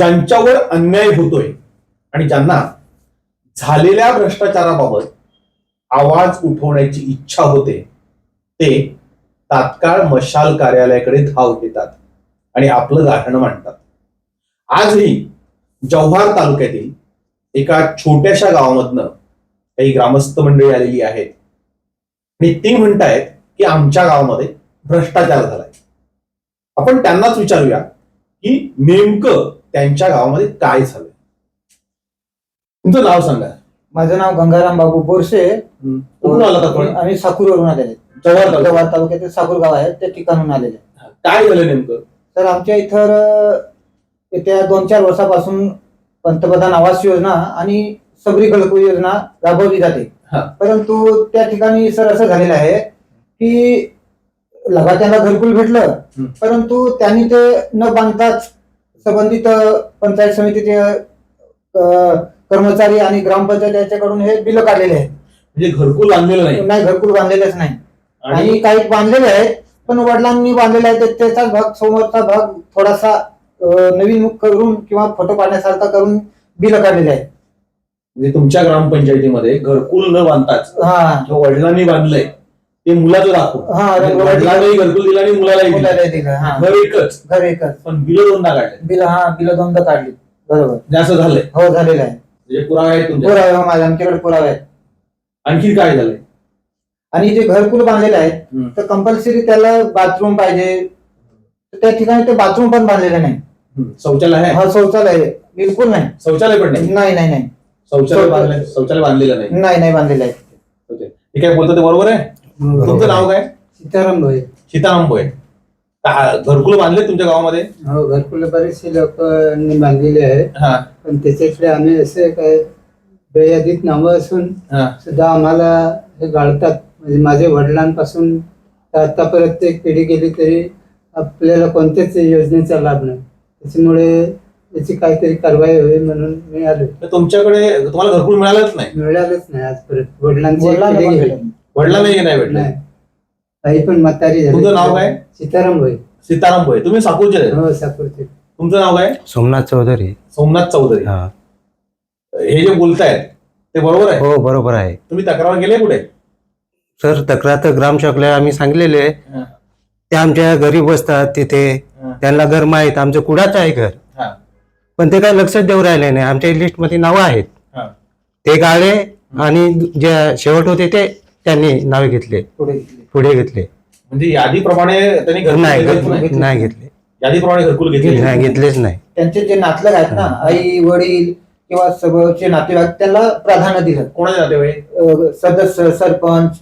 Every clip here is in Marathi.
ज्यांच्यावर अन्याय होतोय आणि ज्यांना झालेल्या भ्रष्टाचाराबाबत आवाज उठवण्याची इच्छा होते ते तात्काळ मशाल कार्यालयाकडे धाव घेतात आणि आपलं गाठण मांडतात. आजही जव्हार तालुक्यातील एका छोट्याशा गावामधनं काही ग्रामस्थ मंडळी आलेली आहेत. आणि ती म्हणतायत की आमच्या गावामध्ये भ्रष्टाचार झालाय. आपण त्यांनाच विचारूया की नेमकं त्यांच्या गावामध्ये काय झालंय? तुमचं नाव सांगा. माझं नाव गंगाराम बाबू बोरसे. कुठून आलात आपण? आम्ही साकूरवरून आलेले. जव्हार. जव्हार तालुक्यातील साकूर गाव आहे त्या ठिकाणून आलेले. काय झालं नेमकं? तर आमच्या इथं अं, येत्या दोन चार वर्षापासून पंतप्रधान आवास योजना आणि सबरी घरकुल योजना राबवली जाते. हा. परंतु त्या ठिकाणी सर असं झालेलं आहे की लगात्याला घरकुल भेटलं. हं. परंतु त्यांनी ते न बांधताच संबंधित पंचायत समितीचे कर्मचारी आणि ग्रामपंचायत याच्याकडून हे बिल काढलेले आहेत. म्हणजे घरकुल आणलेलं नाही? नाही घरकुल बांधलेलेच नाही. आणि? काही बांधलेले आहेत पण वडिलांनी बांधलेले आहेत त्याचाच भाग समोरचा भाग थोडासा नवीन करून किंवा फोटो पाडण्यासारखा करून बिल काढलेले आहेत. म्हणजे तुमच्या ग्रामपंचायतीमध्ये घरकुल न बांधताच हा. वडिलांनी बांधलंय ते मुलाचं दाखवून हा म्हणजे वडिलांनाही घरकुल दिलं आणि मुलालाही दिलं. मुलाला दिलं हा. घर एकच. घर एकच. पण बिल दोनदा काढले. बिल हा बिल दोनदा काढली. बरोबर. म्हणजे असं झालंय. हो झालेलं आहे. म्हणजे पुरावे आहेत तुमच्या पुरावे हो, माझ्या आमच्याकडे पुरावे आहेत. आणखी काय झालंय? आणि जे घरकुल बांधलेले आहेत हम्म. तर कंपल्सरी त्याला बाथरूम पाहिजे. तर त्या ठिकाणी ते बाथरूम पण बांधलेले नाही. हम्म. शौचालय आहे? हा शौचालय आहे. बिलकुल नाही. शौचालय पण नाही? नाही नाही नाही. शौचालय शौचालय. बांधलेलं नाही. नाही नाही बांधलेलं आहे. ओके. हे काय बोलतो ते बरोबर आहे? तुमचं नाव काय? सीताराम भाई. सीताराम भोये का- घरकुल बांधले तुमच्या गावामध्ये? हो घरकुल बरेचसे लोकांनी बांधलेले आहे हा. पण त्याच्याकडे आम्ही असे काय बेयादीत नावं असून हा. सुद्धा आम्हाला हे गाळतात. म्हणजे माझ्या वडिलांपासून आतापर्यंत एक पिढी गेली तरी आपल्याला कोणत्याच योजनेचा लाभ नाही. त्याच्यामुळे याची काहीतरी कारवाई होईल म्हणून मी आलो तर तुमच्याकडे तुम्हाला घरकुल मिळालंच नाही? मिळालंच नाही आजपर्यंत. वडिलांची वडिलांनाही नाही भेटलं. नाही. आई पण म्हातारी झाली. तुमचं नाव काय? सीताराम भाई. सीताराम भोये तुम्ही साकूरचे आहेत. हो सापूरचे तुमचं नाव काय? सोमनाथ चौधरी. सोमनाथ चौधरी. हा. हे जे बोलतायत ते बरोबर आहे? हो बरोबर आहे. तुम्ही तक्रार केली कुठे? सर तक्रार तर ग्रामसेवकला आम्ही सांगलेले हा. ते आमच्या घरी बसतात तिथे. हा. त्यांना घर माहीत. आमचं कुडाचं आहे घर. हा. पण ते काय लक्षात देऊ राहिले नाही. आमच्या लिस्टमध्ये नावं आहेत. हा. ते गाळे आणि जे शेवट होते ते त्यांनी नावे घेतले. पुढे घेतली. पुढे घेतले. म्हणजे यादीप्रमाणे त्यांनी घरकुल नाही घेतले नाही. नाही घेतले. यादीप्रमाणे घरकुल घेतले नाही घेतलेच नाही. त्यांचे जे नातलग आहेत ना आई वडील किंवा सगळचे नातेवाईक त्यांना प्राधान्य दिलं. कोणाचे नातेवाईक? अं, सदस्य सरपंच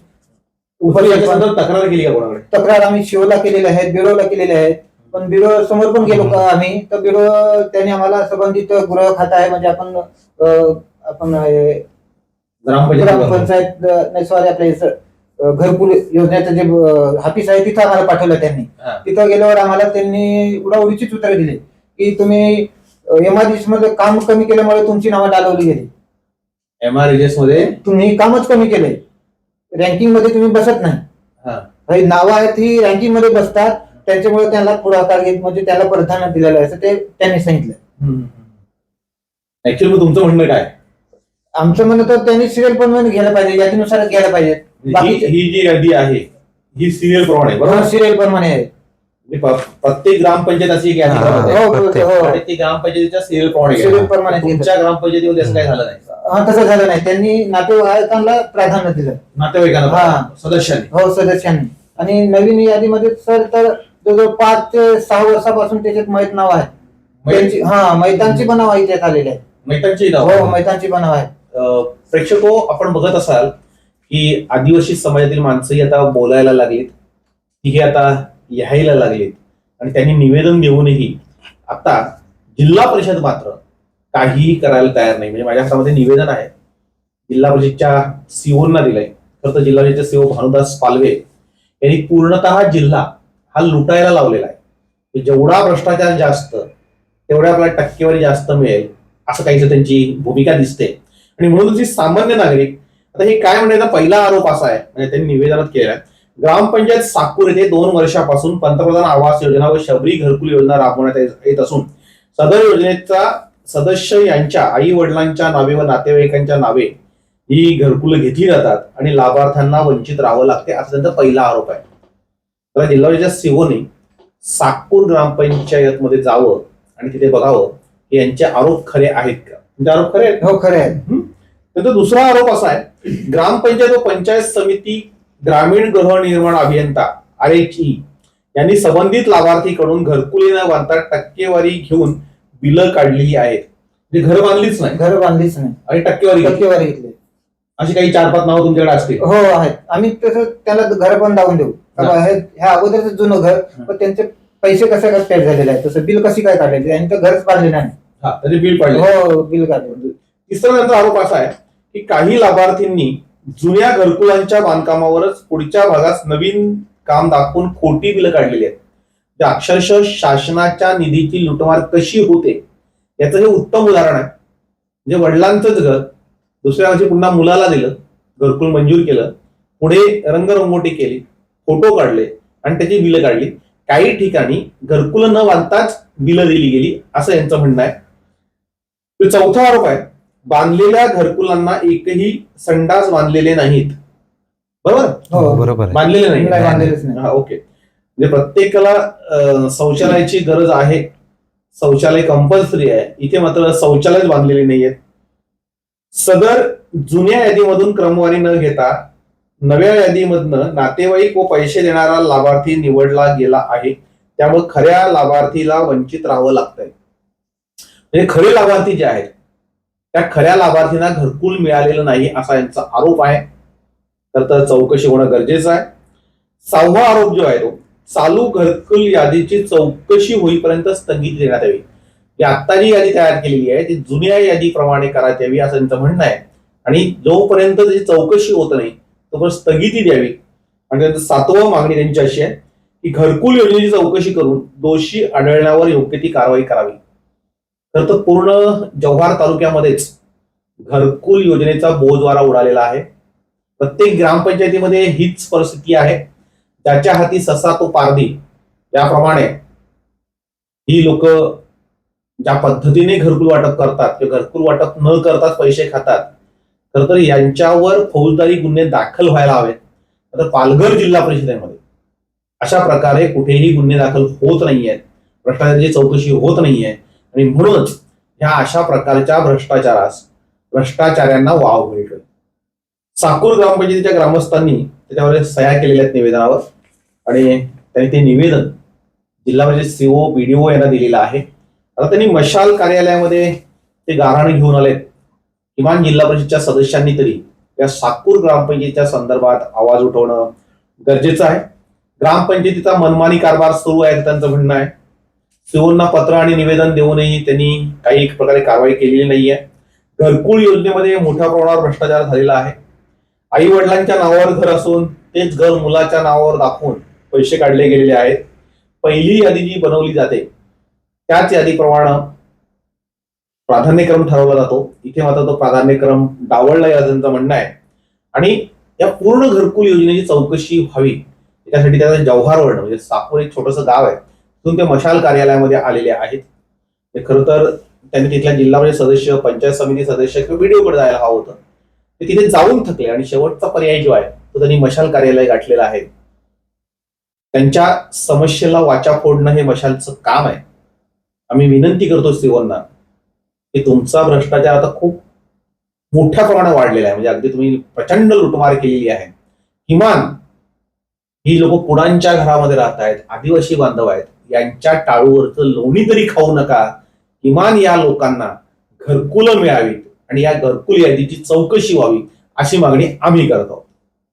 तुम्ही याच्या उपसरपंच. संदर्भात तक्रार केली का कोणाकडे? तक्रार आम्ही शिवला केलेल्या आहेत बिरोला केलेल्या आहेत. पण बिरो समोर पण गेलो का आम्ही? तर बिरो त्यांनी आम्हाला संबंधित गृह खातं आहे. म्हणजे आपण अं, आपण अं, ग्रामपंचायत ग्रामपंचायत अं, नाही सॉरी आपल्या इथं, घरकुल योजनेचं जे अं, ऑफिस आहे तिथं आम्हाला पाठवलं त्यांनी. हा. तिथं गेल्यावर आम्हाला त्यांनी उडाउडीचीच उत्तरं दिली. की तुम्ही एमआरडीएसमध्ये काम कमी केल्यामुळे तुमची नावं डालवली गेली. एमआरएसमध्ये? तुम्ही कामच कमी केले. रँकिंगमध्ये तुम्ही बसत नाही. हा. ही नावं आहेत ही रँकिंगमध्ये बसतात. त्यांच्यामुळे त्यांना पुढाकार घेत म्हणजे त्याला प्राधान्य दिलेलं आहे असं ते त्यांनी सांगितलं. ऍक्च्युअली मग तुमचं म्हणणं काय? आमचं म्हणणं तर त्यांनी सिरियल पण घ्यायला पाहिजे यादीनुसारच घ्यायला पाहिजे. ही बाकीचे ही जी यादी आहे ही सिरियल प्रमाणे आहे, बरोबर? सिरियल प्रमाणे आहे. म्हणजे प- प्रत्येक ग्रामपंचायत अशी एक यादी हा, करत आहे हो. हो. आणि ती ग्रामपंचायतीच्या सिरियल प्रमाणे सिरियल आहे. प्रमाणे तुमच्या ग्रामपंचायतीमध्ये असं काय झालं नाही. हा तसं झालं नाही. त्यांनी नातेवाईकांना प्राधान्य दिलं. नातेवाईकांना हा. सदस्यांनी. हो सदस्यांनी. आणि नवीन यादीमध्ये सर तर जवळजवळ पाच ते सहा वर्षापासून त्याच्यात मैत नाव आहे त्यांची हा मैतांची पण नाव इथे आलेली आहे मैतांची नाव हो मैतांची पण नाव आहे प्रेक्षको आपण बघत असाल की आदिवासी समाजातील माणसंही आता बोलायला लागलीत. तीही आता यायला लागलीत. आणि त्यांनी निवेदन देऊनही आता जिल्हा परिषद मात्र काहीही करायला तयार नाही. म्हणजे माझ्या हातामध्ये निवेदन आहे. जिल्हा परिषदच्या सीओना दिलंय. खरं तर जिल्हा परिषदचे सीओ भानुदास पालवे यांनी पूर्णतः जिल्हा हा लुटायला लावलेला आहे. जेवढा भ्रष्टाचार जास्त तेवढ्या आपल्याला टक्केवारी जास्त मिळेल असं काहीच त्यांची भूमिका दिसते. आणि म्हणून जी सामान्य नागरिक आता हे काय म्हणायचा पहिला आरोप असा आहे म्हणजे त्यांनी निवेदनात केला आहे. ग्रामपंचायत साकूर येथे दोन वर्षापासून पंतप्रधान आवास योजना व शबरी घरकुल योजना राबवण्यात येत- असून सदर योजनेचा सदस्य यांच्या आई वडिलांच्या नावे व नातेवाईकांच्या नावे ही घरकुलं घेतली जातात आणि लाभार्थ्यांना वंचित राहावं लागते असा त्यांचा पहिला आरोप आहे. तर जिल्हा सीओने साकूर ग्रामपंचायत मध्ये जावं आणि तिथे बघावं की यांचे आरोप खरे आहेत का? आरोप खरे आहेत? हो खरे आहे त्याचा दुसरा आरोप असा आहे ग्रामपंचायत व पंचायत समिती ग्रामीण गृहनिर्माण अभियंता आर एच ई यांनी संबंधित लाभार्थीकडून घरकुली न बांधता टक्केवारी घेऊन बिलं काढलेली आहेत. म्हणजे घर बांधलीच नाही. घर बांधलीच नाही. आणि टक्केवारी. टक्केवारी घेतली. अशी काही चार पाच नावं तुमच्याकडे असतील. हो आहेत. आम्ही तसं त्याला घर पण दावून देऊ. ह्या अगोदरच जुनं घर पण त्यांचे पैसे कसे काय पेड झालेले आहेत? तसं बिल कशी काय आणि तर घरच बांधले नाही. हा त्याचे बिल पडले हो बिल काढले. तिसरा त्यांचा आरोप असा आहे की काही लाभार्थींनी जुन्या घरकुलांच्या बांधकामावरच पुढच्या भागात नवीन काम दाखवून खोटी बिलं काढलेली आहेत. ते अक्षरशः शासनाच्या निधीची लुटमार कशी होते याचं हे उत्तम उदाहरण आहे. म्हणजे वडिलांचंच घर दुसऱ्या वर्षी पुन्हा मुलाला दिलं घरकुल मंजूर केलं पुढे रंगरंगोटी केली फोटो काढले आणि त्याची बिलं काढली. काही ठिकाणी घरकुलं न बांधताच बिलं दिली गेली असं यांचं म्हणणं आहे. चौथा आरोप आहे बांधलेल्या घरकुलांना एकही संडास बांधलेले नाहीत. बरोबर? हो. बरोबर आहे. बांधलेले नाही नाही बांधलेलेच नाही. हा ओके. म्हणजे प्रत्येकाला शौचालयाची गरज आहे. शौचालय कंपल्सरी आहे. इथे मात्र शौचालयच बांधलेले नाहीयेत. सदर जुन्या यादीमधून क्रमवारी न घेता नव्या यादीमधनं नातेवाईक व पैसे देणारा लाभार्थी निवडला गेला आहे. त्यामुळे खऱ्या लाभार्थीला वंचित राहावं लागतंय. म्हणजे खरे लाभार्थी जे आहेत त्या खऱ्या लाभार्थींना घरकुल मिळालेलं नाही असा यांचा आरोप आहे. तर तर चौकशी होणं गरजेचं आहे. सहावा आरोप जो आहे तो चालू घरकुल यादीची चौकशी होईपर्यंत स्थगिती देण्यात यावी. जी आत्ता जी यादी तयार केलेली आहे ती जुन्या यादीप्रमाणे करायची यावी असं त्यांचं म्हणणं आहे. आणि जोपर्यंत त्याची चौकशी होत नाही तोपर्यंत स्थगिती द्यावी. आणि त्यांचं सातवं मागणी त्यांची अशी आहे की घरकुल योजनेची चौकशी करून दोषी आढळण्यावर योग्य ती कारवाई करावी. तर तर पूर्ण जव्हार तालुक्यामध्येच घरकुल योजनेचा बोजवारा उडालेला आहे. प्रत्येक ग्रामपंचायतीमध्ये हीच परिस्थिती आहे. ज्याच्या हाती ससा तो पारधी त्याप्रमाणे ही लोक ज्या पद्धतीने घरकुल वाटप करतात किंवा घरकुल वाटप न करताच पैसे खातात खर तर यांच्यावर फौजदारी गुन्हे दाखल व्हायला हवेत. आता पालघर जिल्हा परिषदेमध्ये अशा प्रकारे कुठेही गुन्हे दाखल होत नाहीयेत. भ्रष्टाचाराची चौकशी होत नाहीये. आणि म्हणूनच ह्या अशा प्रकारच्या भ्रष्टाचारास भ्रष्टाचाऱ्यांना वाव मिळतोय. साकूर ग्रामपंचायतीच्या ग्रामस्थांनी त्याच्यावर सह्या केलेल्या आहेत निवेदनावर आणि त्यांनी ते निवेदन जिल्हा परिषद सीओ बीडीओ यांना दिलेलं आहे. आता त्यांनी मशाल कार्यालयामध्ये ते गाऱ्हाणे घेऊन आलेत. किमान जिल्हा परिषदच्या सदस्यांनी तरी या साकूर ग्रामपंचायतीच्या संदर्भात आवाज उठवणं गरजेचं आहे. ग्रामपंचायतीचा मनमानी कारभार सुरू आहे त्यांचं म्हणणं आहे. सिओंना पत्र आणि निवेदन देऊनही त्यांनी काही एक प्रकारे कारवाई केलेली नाहीये. घरकुल योजनेमध्ये मोठ्या प्रमाणावर भ्रष्टाचार झालेला आहे. आई वडिलांच्या नावावर घर असून तेच घर मुलाच्या नावावर दाखवून पैसे काढले गेलेले आहेत. पहिली यादी जी बनवली जाते त्याच यादीप्रमाणे प्राधान्यक्रम ठरवला जातो. इथे मात्र तो प्राधान्यक्रम डावळला या त्यांचं म्हणणं आहे. आणि या पूर्ण घरकुल योजनेची चौकशी व्हावी. त्याच्यासाठी त्याचा जव्हारवर्ण म्हणजे सापूर एक छोटंसं गाव आहे. ते मशाल कार्यालयामध्ये आलेले आहेत. ते खरं तर त्यांनी तिथल्या जिल्हा परिषद सदस्य पंचायत समिती सदस्य किंवा व्हिडिओकडे जायला हवं होतं. ते तिथे जाऊन थकले आणि शेवटचा पर्याय जो आहे तो त्यांनी मशाल कार्यालय गाठलेला आहे. त्यांच्या समस्येला वाचा फोडणं हे मशालचं काम आहे. आम्ही विनंती करतो सीओना की तुमचा भ्रष्टाचार आता खूप मोठ्या प्रमाणात वाढलेला आहे. म्हणजे अगदी तुम्ही प्रचंड लुटमार केलेली आहे. किमान ही लोक कुणांच्या घरामध्ये राहत आहेत आदिवासी बांधव आहेत. यांच्या टाळूवरचं लोणी तरी खाऊ नका. किमान या लोकांना घरकुलं मिळावीत आणि या घरकुल यादीची चौकशी व्हावी अशी मागणी आम्ही करत आहोत.